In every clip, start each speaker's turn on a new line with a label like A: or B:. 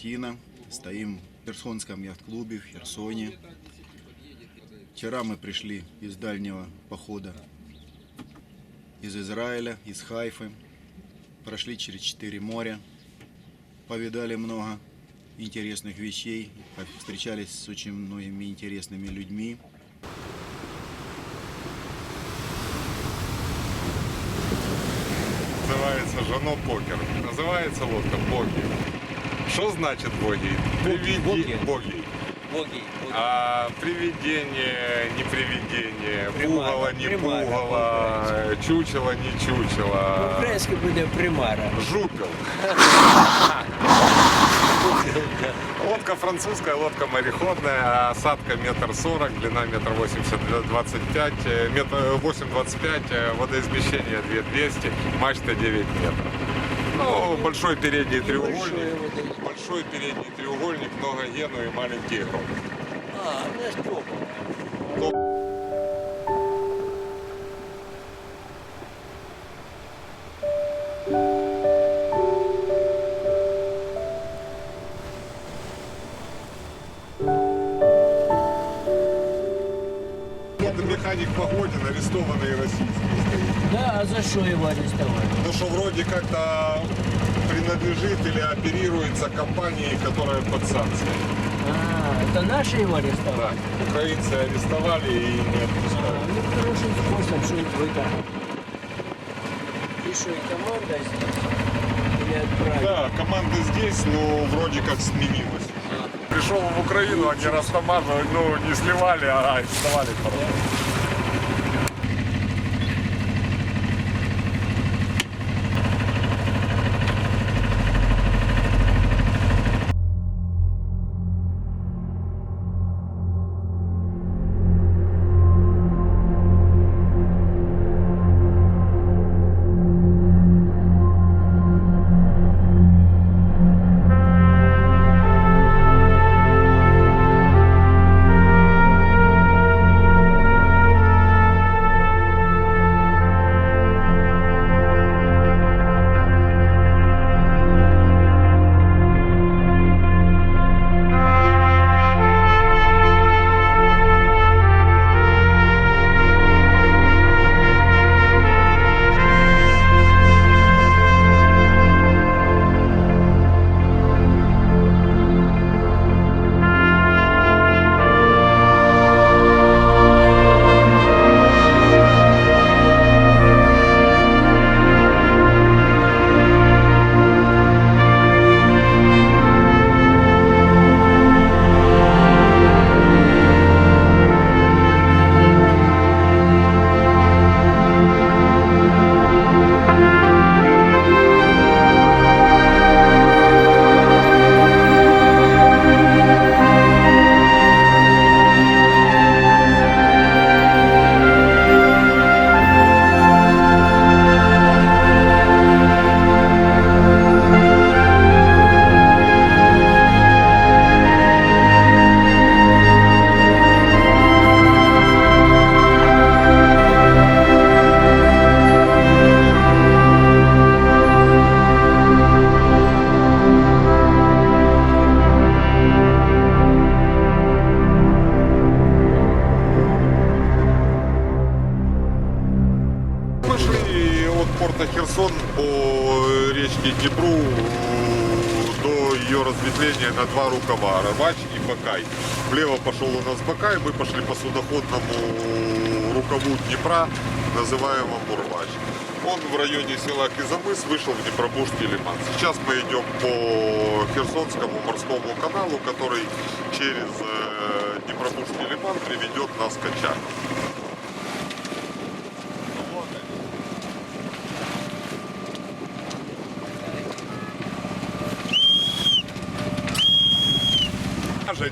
A: «Бригантина». Стоим в Херсонском яхт-клубе в Херсоне. Вчера мы пришли из дальнего похода из Израиля, из Хайфы. Прошли через четыре моря, повидали много интересных вещей, встречались с очень многими интересными людьми.
B: Називається Жано Покер. Називається лодка Богі. Що значить Богі? Привіді...
C: Богі.
B: Богі.
C: Боги. боги.
B: А привидение, не привидение,
C: Примара,
B: пугало, не
C: примара
B: пугало, чучело, не чучело,
C: Українське буде примара.
B: жупел. Лодка французская, лодка мореходная, осадка метр сорок, длина метр восемьдесят, двадцать пять, э, метр восемь двадцать пять, э, водоизмещение две двести, мачта 9 метров. Ну, большой передний треугольник, большой передний треугольник, много гену и маленький гроб.
C: А, не спробував.
B: Вот механик Погодин, арестованный российский стоит.
C: Да, а за що його арестували?
B: Ну, что вроде как-то принадлежит или оперируется компанией, которая под санкциями.
C: А, це наші його арестували?
B: Да. Украинцы арестовали и не
C: А,
B: отпускают.
C: ну хороший способ, що їх витягнути. І що, і команда здесь? Или відправили?
B: Да, команда здесь, но вроде как сменилась. Пришел в Украину, они растамаживали, ну, не сливали, а арестовали. Мы Нас Бакай, мы пошли по судоходному рукаву Днепра, называемому Рыбач. Он в районе села Кизамыс вышел в Днепробужский лиман. Сейчас мы идем по Херсонскому морскому каналу, который через э, Днепробужский лиман приведет нас к Очаку.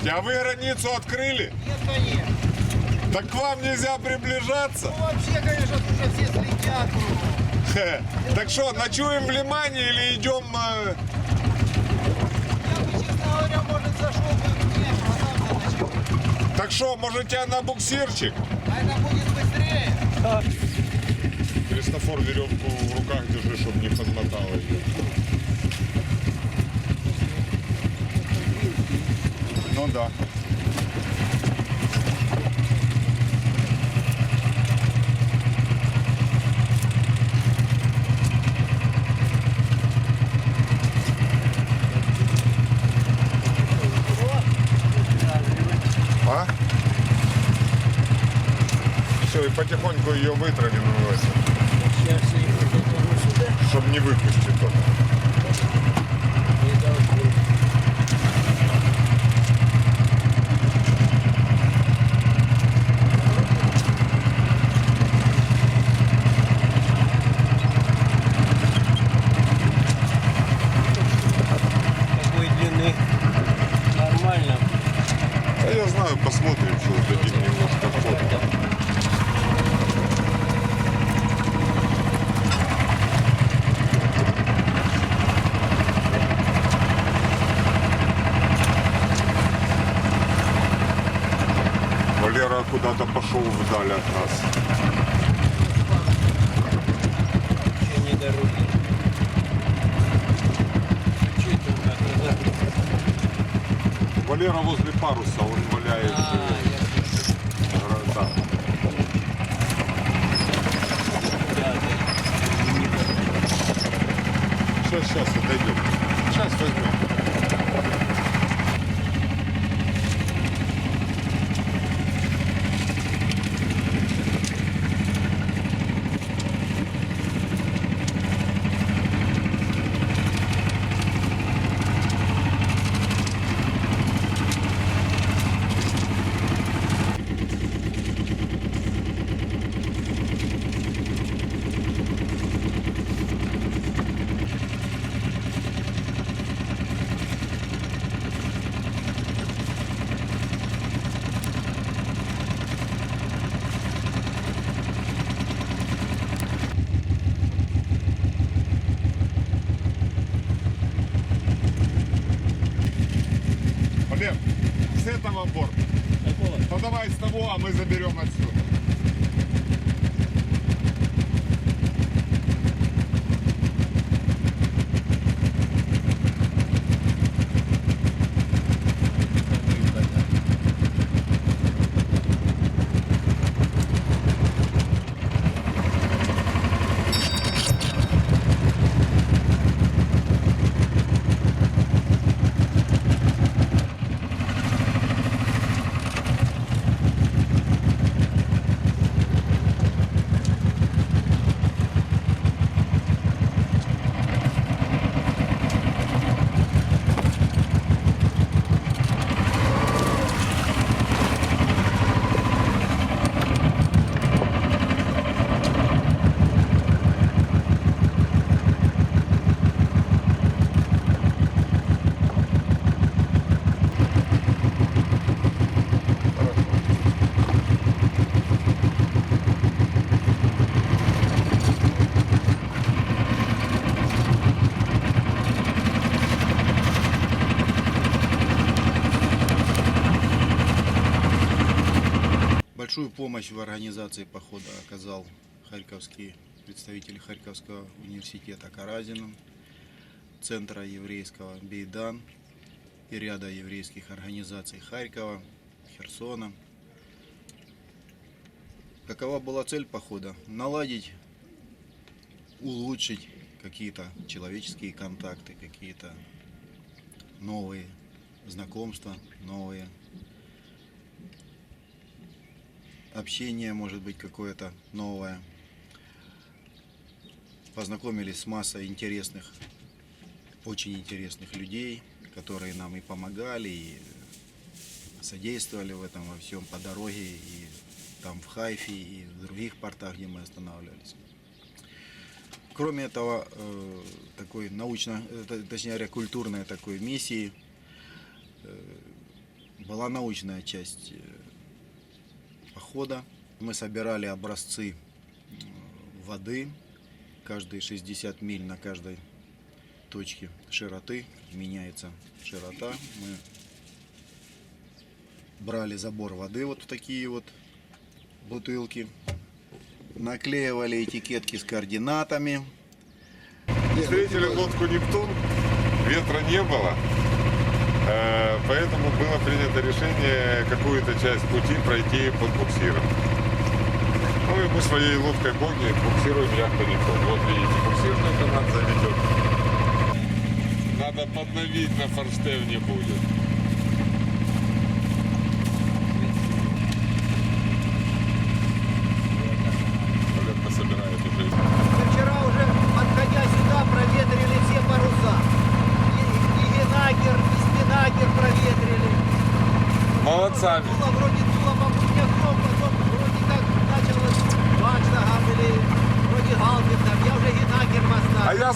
B: Скажите, а вы границу открыли?
D: Нет, конечно.
B: Так к вам нельзя приближаться?
D: Ну, вообще, конечно, уже все следят.
B: Хе. Так что, ночуем в лимане или идем... э,
D: Я бы, честно говоря, может, зашел бы в Днепр, а там зачем?
B: Так что, может тебя на буксирчик?
D: А это будет быстрее.
B: Христофор веревку в руках держи, чтобы не подмотало ее. Ну да. А? Все, и потихоньку ее вытравим,
C: Сейчас сюда.
B: чтобы не выпустить только.
C: Не должны. Какой длины? Нормально.
B: А я знаю, посмотрим, что дадим немножко фото. Валера куда-то пошел вдаль от нас.
C: Еще не?
B: Валера возле паруса, он валяет.
C: А,
B: э,
C: я
B: да. Сейчас, сейчас, отойдем. Сейчас возьмем. Борта. Ну давай с того, а мы заберем отсюда.
A: Большую помощь в организации похода оказал харьковский представитель Харьковского университета Каразина, Центра еврейского Бейдан и ряда еврейских организаций Харькова, Херсона. Какова была цель похода? Наладить, улучшить какие-то человеческие контакты, какие-то новые знакомства, новые общение, может быть, какое-то новое. Познакомились с массой интересных, очень интересных людей, которые нам и помогали, и содействовали в этом во всем по дороге, и там в Хайфе, и в других портах, где мы останавливались. Кроме этого, э, такой научно, э, точнее говоря, культурной такой миссии э, была научная часть э, похода. Мы собирали образцы м, воды, каждые 60 миль на каждой точке широты, меняется широта. Мы брали забор воды вот в такие вот бутылки, наклеивали этикетки с координатами.
B: Встретили лодку «Нептун», ветра не было, э, поэтому было принято решение какую-то часть пути пройти под буксиром. Ну и мы своей лодкой «Боги» буксируем «Нептун». Вот видите, буксирный канат заведен. Надо подновить на форштевне будет. Ребята собирают уже
D: Мы вчера уже, подходя сюда, проветрили все паруса. И, и Генагер, и Спинагер проветрили.
B: Молодцами.
D: Дуло, вроде дуло попутняком, потом вроде как началось вачнагом или вроде галбингом. Я уже Генагер
B: А
D: поставил.
B: я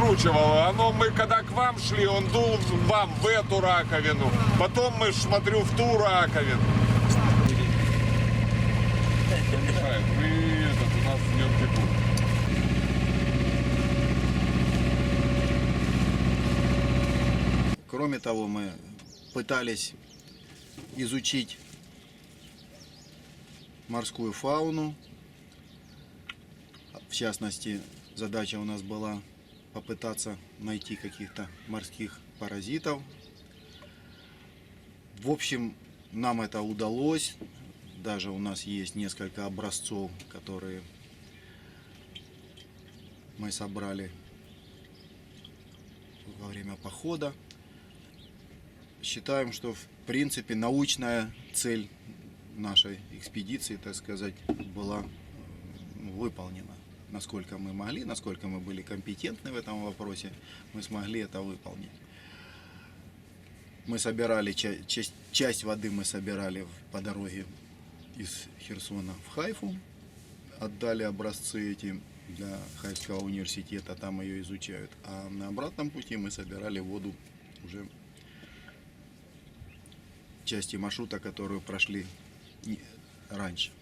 B: смотрю, он подкручивал. Оно мы когда к вам шли, он дул вам в эту раковину. Потом мы смотрю в ту раковину.
A: Кроме того, мы пытались изучить морскую фауну. В частности, задача у нас была попытаться найти каких-то морских паразитов. В общем, нам это удалось. Даже у нас есть несколько образцов, которые мы собрали во время похода считаем, что в принципе научная цель нашей экспедиции, так сказать, была э, выполнена. Насколько мы могли, насколько мы были компетентны в этом вопросе, мы смогли это выполнить. Мы собирали ча- часть, часть воды мы собирали по дороге из Херсона в Хайфу, отдали образцы эти для Хайфского университета, там ее изучают. А на обратном пути мы собирали воду уже части маршрута, которую прошли раньше.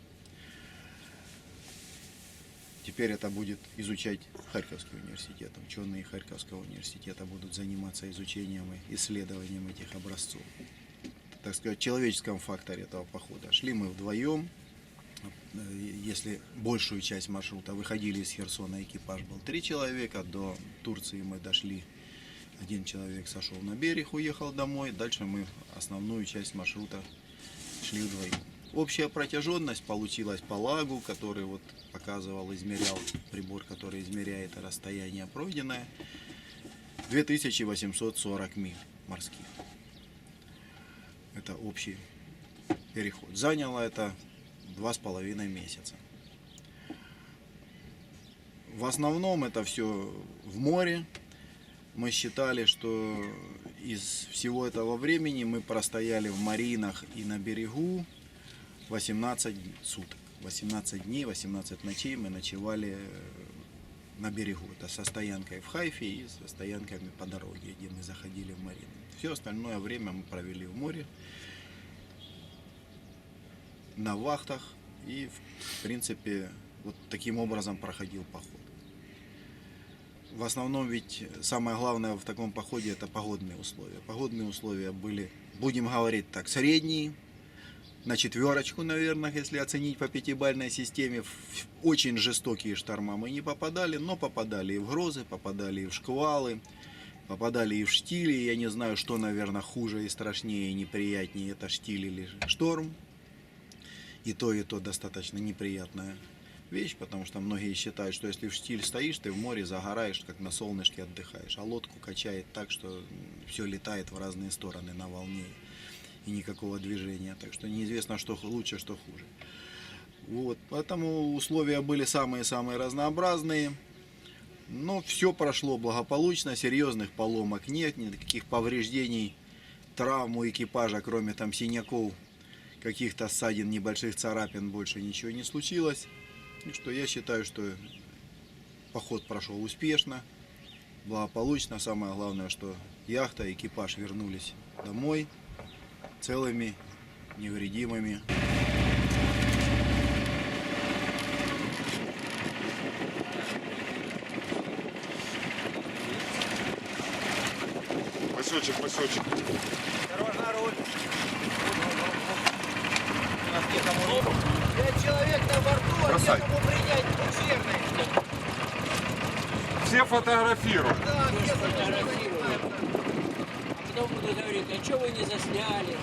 A: Теперь это будет изучать Харьковский университет. Ученые Харьковского университета будут заниматься изучением и исследованием этих образцов. Так сказать, человеческом факторе этого похода. Шли мы вдвоем. Если большую часть маршрута выходили из Херсона, экипаж был три человека. До Турции мы дошли один человек сошел на берег, уехал домой. Дальше мы основную часть маршрута шли вдвоем. Общая протяженность получилась по лагу, который вот показывал, измерял прибор, который измеряет расстояние пройденное. 2840 миль морских. Это общий переход. Заняло это два с половиной месяца. В основном это все в море, мы считали, что из всего этого времени мы простояли в маринах и на берегу 18 суток. 18 дней, 18 ночей мы ночевали э, на берегу. Это со стоянкой в Хайфе и со стоянками по дороге, где мы заходили в марину. Все остальное время мы провели в море, на вахтах и, в принципе, вот таким образом проходил поход. В основном ведь самое главное в таком походе это погодные условия. Погодные условия были, будем говорить так, средние, на четверочку, наверное, если оценить по пятибалльной системе. В очень жестокие шторма мы не попадали, но попадали и в грозы, попадали и в шквалы, попадали и в штили. Я не знаю, что, наверное, хуже и страшнее и неприятнее, это штиль или шторм. И то, и то достаточно неприятная вещь, потому что многие считают, что если в штиль стоишь, ты в море загораешь, как на солнышке отдыхаешь, а лодку качает так, что все летает в разные стороны на волне и никакого движения. Так что неизвестно, что лучше, что хуже. Вот, поэтому условия были самые-самые разнообразные. Но все прошло благополучно, серьезных поломок нет, никаких повреждений, травм у экипажа, кроме там синяков, каких-то ссадин, небольших царапин, больше ничего не случилось. И что я считаю, что поход прошел успешно, благополучно. Самое главное, что яхта, экипаж вернулись домой целыми, невредимыми.
B: Пасечек, пасечек.
D: Осторожно, руль. У нас некому руль. Пять человек на борту, а некому принять ущербный.
B: Все фотографируют.
D: Да, все
C: фотографируют. Потом будут говорить, а что вы не засняли?